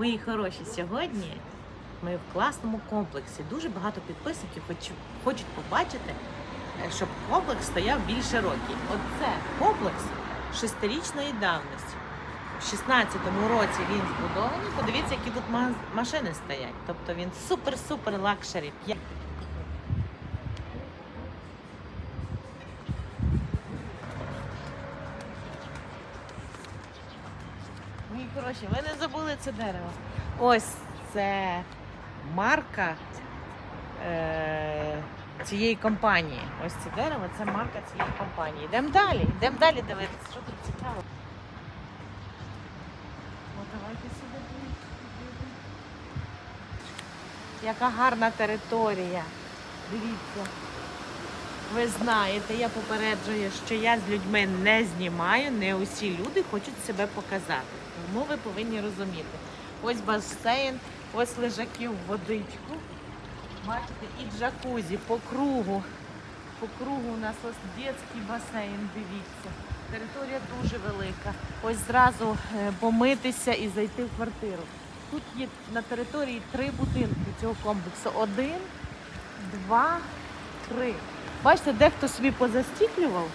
Мої хороші, сьогодні ми в класному комплексі. Дуже багато підписників хоч- хочуть побачити, е, щоб комплекс стояв більше років. Оце комплекс шестирічної давності. В 16-му році він збудований. Подивіться, які тут машини стоять. Тобто він супер-супер лакшері. Мої хороші, ви не забули це дерево. Ось це марка е, цієї компанії. Ось це дерево, це марка цієї компанії. Йдемо далі, йдемо далі дивитися, що тут цікаво. О, давайте сюди. Яка гарна територія. Дивіться. Ви знаєте, я попереджую, що я з людьми не знімаю, не усі люди хочуть себе показати. Тому ви повинні розуміти. Ось басейн, ось лежаків водичку. Бачите, і джакузі по кругу. По кругу у нас ось дитячий басейн, дивіться. Територія дуже велика. Ось зразу е, помитися і зайти в квартиру. Тут є на території три будинки цього комплексу. Один, два, три. Бачите, дехто собі позастіклював.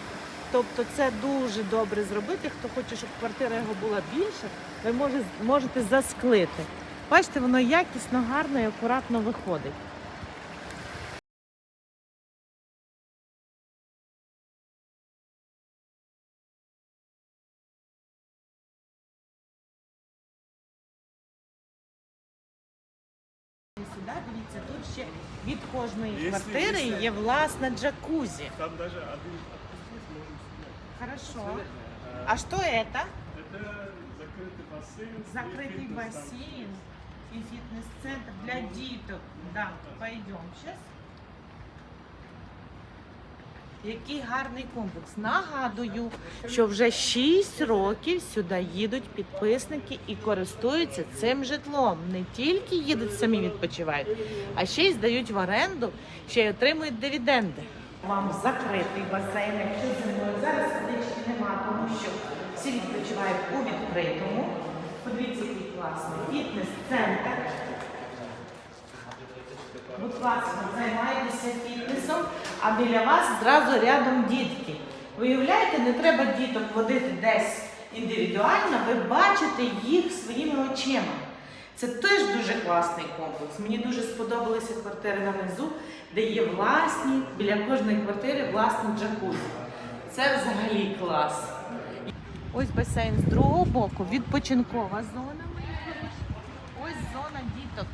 Тобто це дуже добре зробити. Хто хоче, щоб квартира його була більше, ви можете засклити. Бачите, воно якісно, гарно і акуратно виходить. Сюди, дивіться, тут ще від кожної Якщо- квартири якщо- є власна джакузі. Там даже один открытый можем снять. Хорошо. Э, А что это? Это закрытый бассейн. и Закрытый фитнес там. бассейн и фитнес-центр для діток. Да, пойдем сейчас. Який гарний комплекс. Нагадую, що вже 6 років сюди їдуть підписники і користуються цим житлом. Не тільки їдуть самі відпочивають, а ще й здають в оренду, ще й отримують дивіденди. Вам закритий басейн, якщо зимою зараз водички нема, тому що всі відпочивають у відкритому. Подивіться, який класний фітнес-центр. Будь ласка, займайтеся фітнесом, а біля вас зразу рядом дітки. Виявляєте, не треба діток водити десь індивідуально, ви бачите їх своїми очима. Це теж дуже класний комплекс. Мені дуже сподобалися квартири на низу, де є власні, біля кожної квартири власні джакузі. Це взагалі клас. Ось басейн з другого боку, відпочинкова зона. Ось зона діток.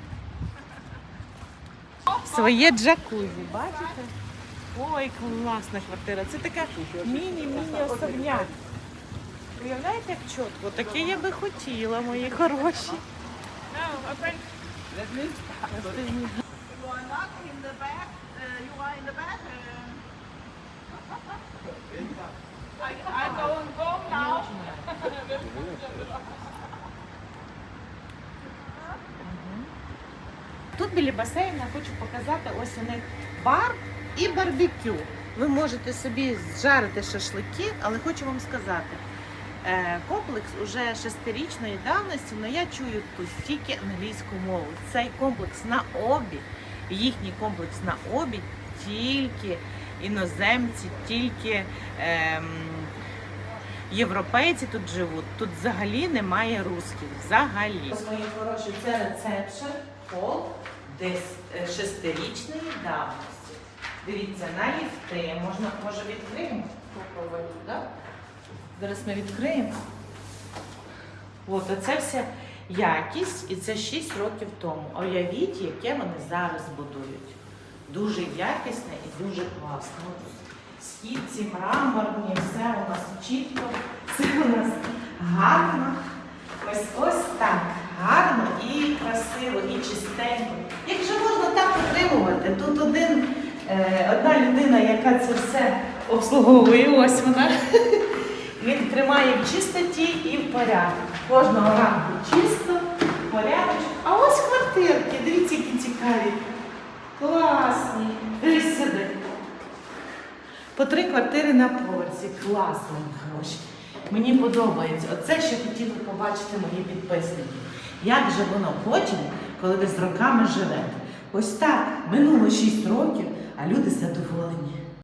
Своє джакузі, бачите? Ой, класна квартира. Це така міні-міні особняк. Уявляєте, як чітко? Таке я би хотіла, мої хороші. You are Тут біля басейну хочу показати ось у них бар і барбекю. Ви можете собі зжарити шашлики, але хочу вам сказати, е, комплекс уже шестирічної давності, але я чую тут тільки англійську мову. Цей комплекс на обі, їхній комплекс на обі, тільки іноземці, тільки ем, європейці тут живуть. Тут взагалі немає русських. Взагалі. Мої хороші, це рецепшн хол десь е, шестирічної давності. Дивіться, на ліфти. Можна, може відкриємо? Попробуємо, да? Зараз ми відкриємо. От, оце вся якість, і це 6 років тому. Уявіть, яке вони зараз будують. Дуже якісне і дуже класно. Східці, мраморні, все у нас чітко, все у нас гарно. Ось ось так. Гарно і красиво, і чистенько. Якщо можна так отримувати, тут один, е, одна людина, яка це все обслуговує, ось вона. Він тримає в чистоті і в порядку. Кожного ранку чисто, порядок. А ось квартирки, дивіться, які цікаві. Класні. Дивись сюди. По три квартири на поверсі. Класно, гроші. Мені подобається. Оце що хотіли побачити мої підписники. Як же воно потім, коли ви з роками живете? Ось так минуло 6 років, а люди задоволені.